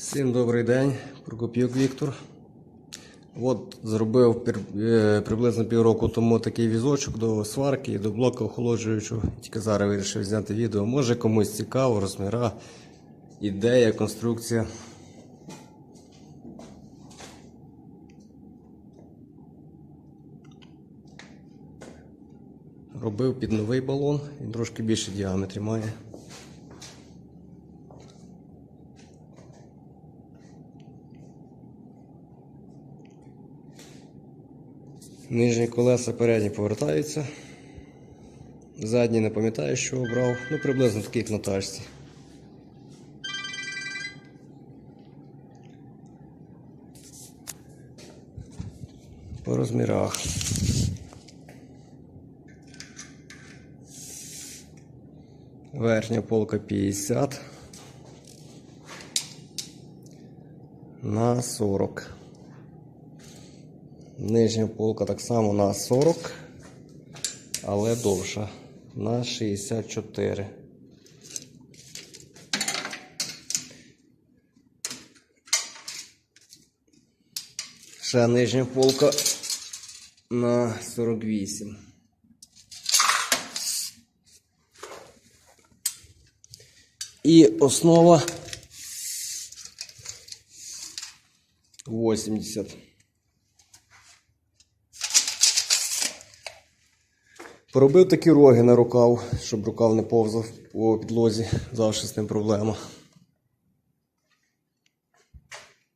Всім добрий день, Прокоп'юк Віктор. От зробив е, приблизно півроку тому такий візочок до сварки і до блока охолоджуючого. Тільки зараз вирішив зняти відео. Може комусь цікаво, розміра, ідея, конструкція. Робив під новий балон, він трошки більше діаметрі має. Нижні колеса передні повертаються. Задні не пам'ятаю, що обрав. Ну, приблизно такий як на тачці. По розмірах. Верхня полка 50 на 40. Нижня полка так само на 40, але довша на 64. Ще нижня полка на 48. І основа 80. Поробив такі роги на рукав, щоб рукав не повзав по підлозі, завжди з ним проблема.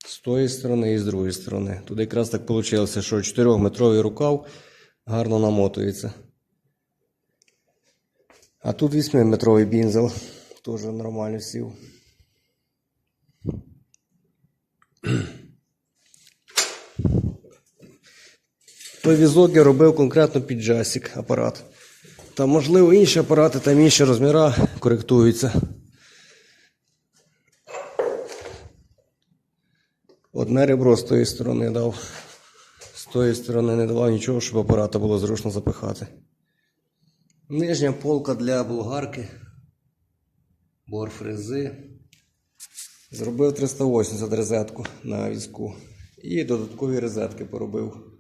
З тої сторони і з другої сторони. Тут якраз так вийшло, що 4-метровий рукав гарно намотується. А тут 8-метровий бінзел теж нормально сів. Той візок я робив конкретно під джасік апарат. Там, можливо, інші апарати, там інші розміри коректуються. Одне ребро з тої сторони дав. З тої сторони не давав нічого, щоб апарата було зручно запихати. Нижня полка для болгарки. Бор фрези. Зробив 380 розетку на візку. І додаткові розетки поробив.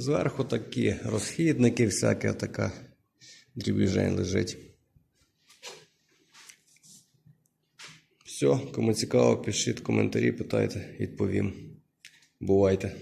Зверху такі розхідники, всяке така дрібіжень лежить. Все, кому цікаво, пишіть коментарі, питайте, відповім. Бувайте.